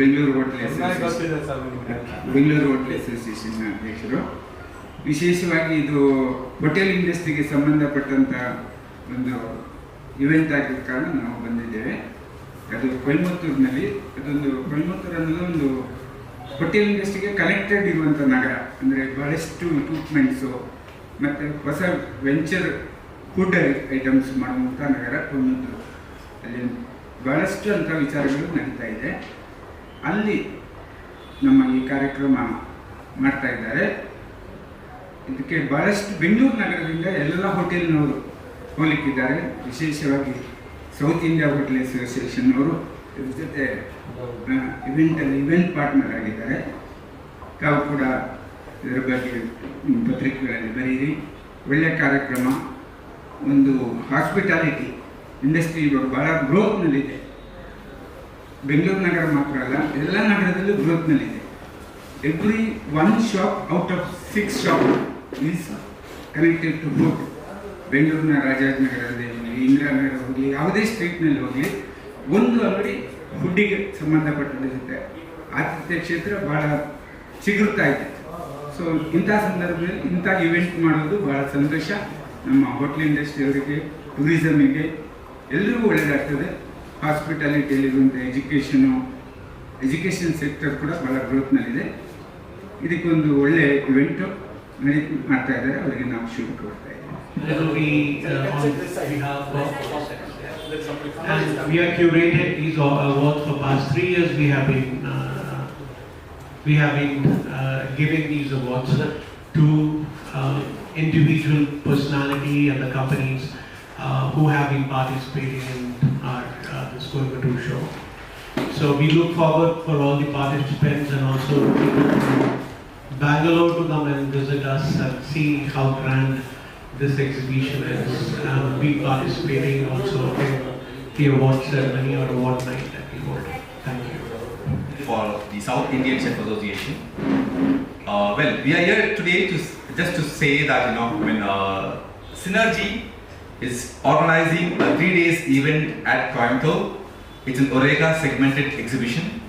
Hotel sir ನಿಮಗೆ Bengaluru hotel association ಅಧ್ಯಕ್ಷರು ವಿಶೇಷವಾಗಿ ಇದು ಹೋಟೆಲ್ ಇಂಡಸ್ಟ್ರಿಗೆ ಸಂಬಂಧಪಟ್ಟಂತ ಒಂದು ಇವೆಂಟ್ ಆಗಿದ್ದ ಕಾರಣ ನಾವು ಬಂದಿದ್ದೇವೆ ಅದು ಕೊಯಮತ್ತೂರಿನಲ್ಲಿ ಅದೊಂದು ಕೊಯಮತ್ತೂರು ಅನ್ನೋದು ಒಂದು ಹೋಟೆಲ್ ಇಂಡಸ್ಟ್ರಿಗೆ ಕನೆಕ್ಟೆಡ್ ಇರುವಂಥ ನಗರ ಅಂದರೆ ಬಹಳಷ್ಟು ಇಕ್ವಿಪ್ಮೆಂಟ್ಸು ಮತ್ತು ಹೊಸ ವೆಂಚರ್ ಫುಡ್ ಐಟಮ್ಸ್ ಮಾಡುವಂಥ ನಗರ ಕೊಯಮತ್ತೂರು ಅಲ್ಲಿ ಬಹಳಷ್ಟು ಅಂಥ ವಿಚಾರಗಳು ನಡೀತಾ ಇದೆ ಅಲ್ಲಿ ನಮ್ಮ ಈ ಕಾರ್ಯಕ್ರಮ ಮಾಡ್ತಾ ಇದ್ದಾರೆ. ಇದಕ್ಕೆ ಬಹಳಷ್ಟು ಬೆಂಗಳೂರು ನಗರದಿಂದ ಎಲ್ಲ ಹೋಟೆಲ್ನವರು ಹೋಲಿಕ್ಕಿದ್ದಾರೆ ವಿಶೇಷವಾಗಿ ಸೌತ್ ಇಂಡಿಯಾ ಹೋಟೆಲ್ ಅಸೋಸಿಯೇಷನ್ನವರು ಇದ್ರ ಜೊತೆ ಇವೆಂಟಲ್ಲಿ ಇವೆಂಟ್ ಪಾರ್ಟ್ನರ್ ಆಗಿದ್ದಾರೆ. ತಾವು ಕೂಡ ಇದರ ಬಗ್ಗೆ ಪತ್ರಿಕೆಗಳಲ್ಲಿ ಬರೀರಿ. ಒಳ್ಳೆಯ ಕಾರ್ಯಕ್ರಮ. ಒಂದು ಹಾಸ್ಪಿಟಾಲಿಟಿ ಇಂಡಸ್ಟ್ರಿ ಇವಾಗ ಭಾಳ ಗ್ರೋತ್ನಲ್ಲಿದೆ ಬೆಂಗಳೂರು ನಗರ ಮಾತ್ರ ಅಲ್ಲ, ಎಲ್ಲ ನಗರದಲ್ಲೂ ಗ್ರೋತ್ನಲ್ಲಿದೆ every one shop out of six shop is connected to food ಬೆಂಗಳೂರಿನ ರಾಜಾಜಿನಗರದಲ್ಲಿ ಹೋಗಲಿ ಇಂದಿರಾನಗರ ಹೋಗಲಿ, ಯಾವುದೇ ಸ್ಟ್ರೀಟ್ನಲ್ಲಿ ಹೋಗಲಿ, ಒಂದು ಅಂಗಡಿ ಹುಡ್ಡಿಗೆ ಸಂಬಂಧಪಟ್ಟಿರುತ್ತೆ ಆತಿಥ್ಯ ಕ್ಷೇತ್ರ ಬಹಳ ಚಿಗುರ್ತಾ ಇದೆ. ಸೊ ಇಂಥ ಸಂದರ್ಭದಲ್ಲಿ ಇಂಥ ಇವೆಂಟ್ ಮಾಡೋದು ಬಹಳ ಸಂತೋಷ. ನಮ್ಮ ಹೋಟ್ಲ್ ಇಂಡಸ್ಟ್ರಿಯವರಿಗೆ ಟೂರಿಸಮಿಗೆ ಎಲ್ರಿಗೂ ಒಳ್ಳೆಯದಾಗ್ತದೆ ಹಾಸ್ಪಿಟಾಲಿಟಿಯಲ್ಲಿರುವಂಥ ಎಜುಕೇಷನು ಎಜುಕೇಷನ್ ಸೆಕ್ಟರ್ ಕೂಡ ಬಹಳ ಗ್ರೋತ್ನಲ್ಲಿದೆ ಇದಕ್ಕೊಂದು ಒಳ್ಳೆ ಇವೆಂಟು ನಡೀ ಮಾಡ್ತಾ ಇದ್ದಾರೆ ಅವರಿಗೆ ನಾವು ಶುಭ ಕೊಡ್ತಾ ಇದ್ದೀವಿ It will be uh, on behalf of, and we have curated these awards for past three years. We have been uh, we have been uh, giving these awards to uh, individual personality and the companies uh, who have been participating in our uh, this Coimbatore show. So we look forward for all the participants and also people from Bangalore to come and visit us and see how grand this exhibition is. And we participating also in the award ceremony or award night that we hold. Thank you. for the South Indian Chef Association. Uh, well, we are here today to just to say that you know when uh, Synergy is organizing a three days event at Coimbatore. It's an Orega segmented exhibition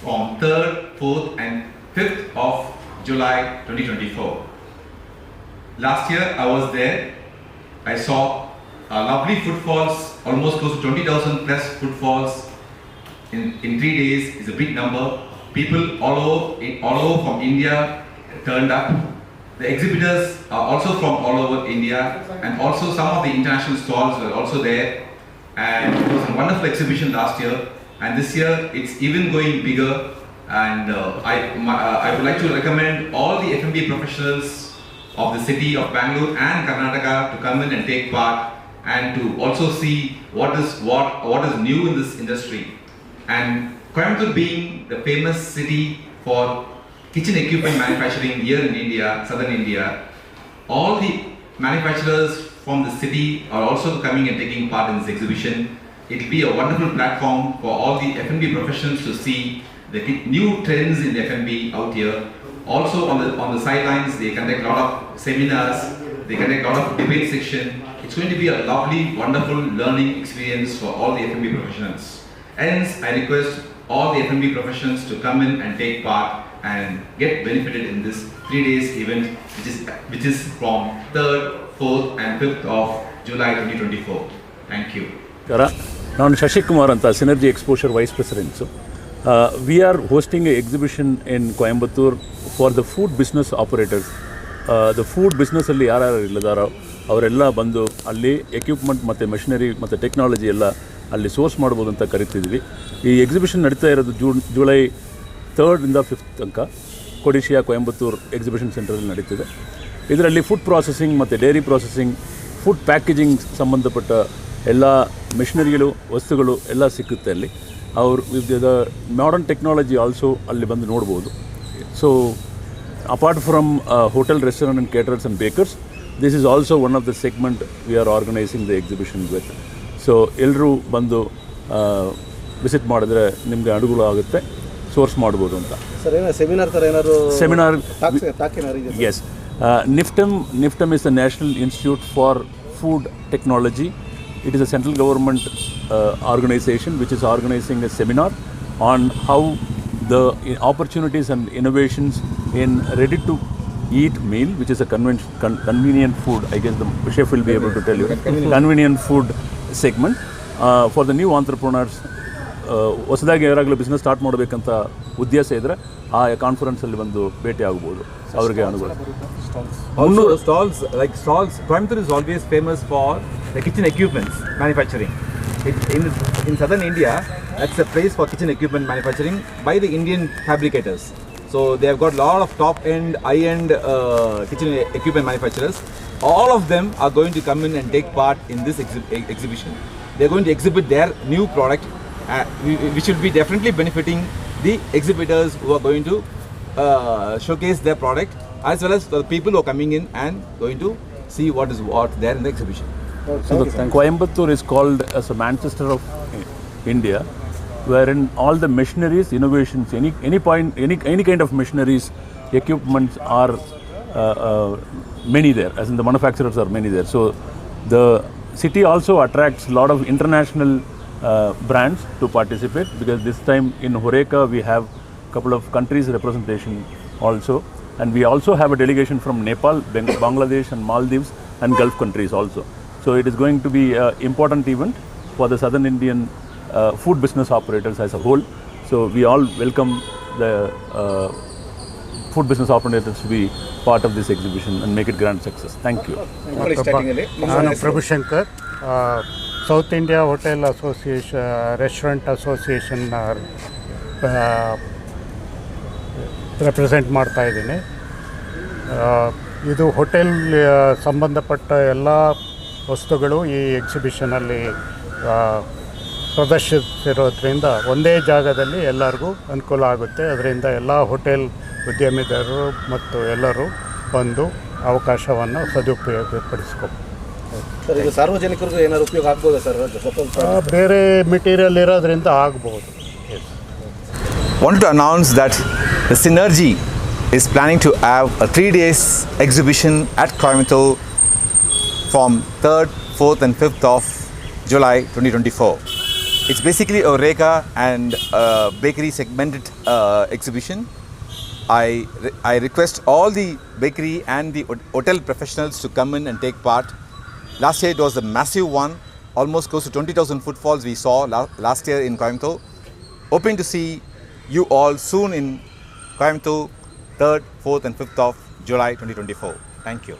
from 3rd, 4th, and 5th of July 2024. Last year I was there. I saw lovely footfalls, almost close to 20,000 plus footfalls in, in three days is a big number. People all over, all over from India turned up. The exhibitors are also from all over India, and also some of the international stalls were also there. And it was a wonderful exhibition last year, and this year it's even going bigger. And uh, I, my, uh, I would like to recommend all the F&B professionals of the city of Bangalore and Karnataka to come in and take part and to also see what is what what is new in this industry. And Coimbatore being the famous city for kitchen equipment manufacturing here in India, southern India, all the manufacturers from the city are also coming and taking part in this exhibition. It will be a wonderful platform for all the F&B professionals to see the new trends in F&B out here. Also on the on the sidelines, they conduct a lot of seminars, they conduct a lot of debate section. It's going to be a lovely, wonderful learning experience for all the F&B professionals. Hence, I request all the F&B professionals to come in and take part and get benefited in this three days event, which is which is from 3rd, 4th, and 5th of July 2024. Thank you. ನಾನು ಶಶಿಕುಮಾರ್ ಅಂತ synergy exposure vice presidents we are hosting a exhibition in Coimbatore for the food business operators the food ಬಿಸ್ನೆಸ್ಸಲ್ಲಿ ಯಾರ್ಯಾರು ಇಲ್ಲದಾರೋ ಅವರೆಲ್ಲ ಬಂದು ಅಲ್ಲಿ equipment ಮತ್ತು machinery ಮತ್ತು technology ಎಲ್ಲ ಅಲ್ಲಿ ಸೋರ್ಸ್ ಮಾಡ್ಬೋದು ಅಂತ ಕರಿತಿದ್ವಿ ಈ ಎಕ್ಸಿಬಿಷನ್ ನಡೀತಾ ಇರೋದು ಜೂನ್ ಜುಲೈ ತರ್ಡಿಂದ ಫಿಫ್ತ್ ತನಕ ಕೊಡಿಶಿಯಾ, ಕೊಯಂಬತ್ತೂರ್ ಎಕ್ಸಿಬಿಷನ್ ಸೆಂಟರಲ್ಲಿ ನಡೀತಿದೆ. ಇದರಲ್ಲಿ ಫುಡ್ ಪ್ರಾಸೆಸಿಂಗ್ ಮತ್ತು ಡೈರಿ ಪ್ರಾಸೆಸಿಂಗ್ ಫುಡ್ ಪ್ಯಾಕೇಜಿಂಗ್ ಸಂಬಂಧಪಟ್ಟ ಎಲ್ಲ ಮಿಷನರಿಗಳು ವಸ್ತುಗಳು ಎಲ್ಲ ಸಿಕ್ಕುತ್ತೆ ಅಲ್ಲಿ. ಅವ್ರು ದ ಮಾಡರ್ನ್ ಟೆಕ್ನಾಲಜಿ ಆಲ್ಸೋ ಅಲ್ಲಿ ಬಂದು ನೋಡ್ಬೋದು. So apart from hotel restaurant and caterers and bakers this is also one of the segment we are organising the exhibition with so ಎಲ್ಲರೂ ಬಂದು ವಿಸಿಟ್ ಮಾಡಿದ್ರೆ ನಿಮಗೆ ಅನುಕೂಲ ಆಗುತ್ತೆ. ಸೋರ್ಸ್ ಮಾಡ್ಬೋದು ಅಂತ ಸರ್ ಏನೋ ಸೆಮಿನಾರ್ ಥರ ಏನಾದ್ರು ಸೆಮಿನಾರ್ ಟಾಕ್ ಟಾಕ್ ಏನಾರು ಇದೆ Yes. Uh, NIFTM, NIFTM is the National Institute for Food Technology. It is a central government uh, organization which is organizing a seminar on how the i- opportunities and innovations in ready to eat meal, which is a conven- con- convenient food. I guess the chef will be able to tell you. Convenient food segment uh, for the new entrepreneurs. ಹೊಸದಾಗಿ ಯಾರಾಗಲೂ business start ಮಾಡಬೇಕಂತ ಉದ್ದೇಶ ಇದ್ದರೆ ಆ ಕಾನ್ಫರೆನ್ಸಲ್ಲಿ ಬಂದು ಭೇಟಿ ಆಗ್ಬೋದು. ಅವರಿಗೆ ಅನುಗುಣ. ಮುನ್ನೂರು stalls like stalls Coimbatore is always famous for the kitchen equipments manufacturing in in southern India that's a place for kitchen equipment manufacturing by the Indian fabricators so they have got lot of top end high end kitchen equipment manufacturers all of them are going to come in and take part in this exhibition they are going to exhibit their new product new product, uh, which will be definitely benefiting the exhibitors who are going to uh, showcase their product as well as the people who are coming in and going to see what is what there in the exhibition. So the Coimbatore is called as a Manchester of India, wherein all the machineries, innovations, any any point, any any kind of machineries, equipments are uh, uh, many there. As in the manufacturers are many there. So the city also attracts a lot of international uh, brands to participate because this time in Horeca we have a couple of countries representation also and we also have a delegation from Nepal, Bangladesh and Maldives and Gulf countries also. So it is going to be an important event for the southern Indian uh, food business operators as a whole. So we all welcome the uh, food business operators to be part of this exhibition and make it grand success. Thank you. Thank you. Thank you. Thank you. Thank you. Thank you. Thank you. South India hotel association restaurant association represent ಮಾಡ್ತಾ ಇದ್ದೀನಿ. ಆ, ಇದು hotel ಸಂಬಂಧಪಟ್ಟ ಎಲ್ಲ ವಸ್ತುಗಳು ಈ ಎಕ್ಸಿಬಿಷನಲ್ಲಿ ಆ, ಪ್ರದರ್ಶಿಸಿರೋದ್ರಿಂದ ಒಂದೇ ಜಾಗದಲ್ಲಿ ಎಲ್ಲರಿಗೂ ಅನುಕೂಲ ಆಗುತ್ತೆ. ಅದರಿಂದ ಎಲ್ಲ ಹೋಟೆಲ್ ಉದ್ಯಮಿದಾರರು ಮತ್ತು ಎಲ್ಲರೂ ಬಂದು ಅವಕಾಶವನ್ನು ಸದುಪಯೋಗಪಡಿಸ್ಕೋಬೋದು ಸರ್ ಇದು ಸಾರ್ವಜನಿಕರಿಗೂ ಏನಾದ್ರು ಉಪಯೋಗ ಆಗ್ಬೋದಾ ಸರ್ ಸ್ವಲ್ಪ ಆ, ಬೇರೆ ಮೆಟೀರಿಯಲ್ ಇರೋದ್ರಿಂದ ಆಗ್ಬೋದು wanted to announce that the Synergy is planning to have a three days exhibition at Coimbatore from 3rd, 4th and 5th of July 2024. It's basically a Reka and uh, bakery segmented uh, exhibition. I, re- I request all the bakery and the hot- hotel professionals to come in and take part. Last year it was a massive one, almost close to 20,000 footfalls we saw la- last year in Coimbatore. Hoping to see you all soon in Coimbatore, 3rd, 4th, and 5th of July 2024. Thank you.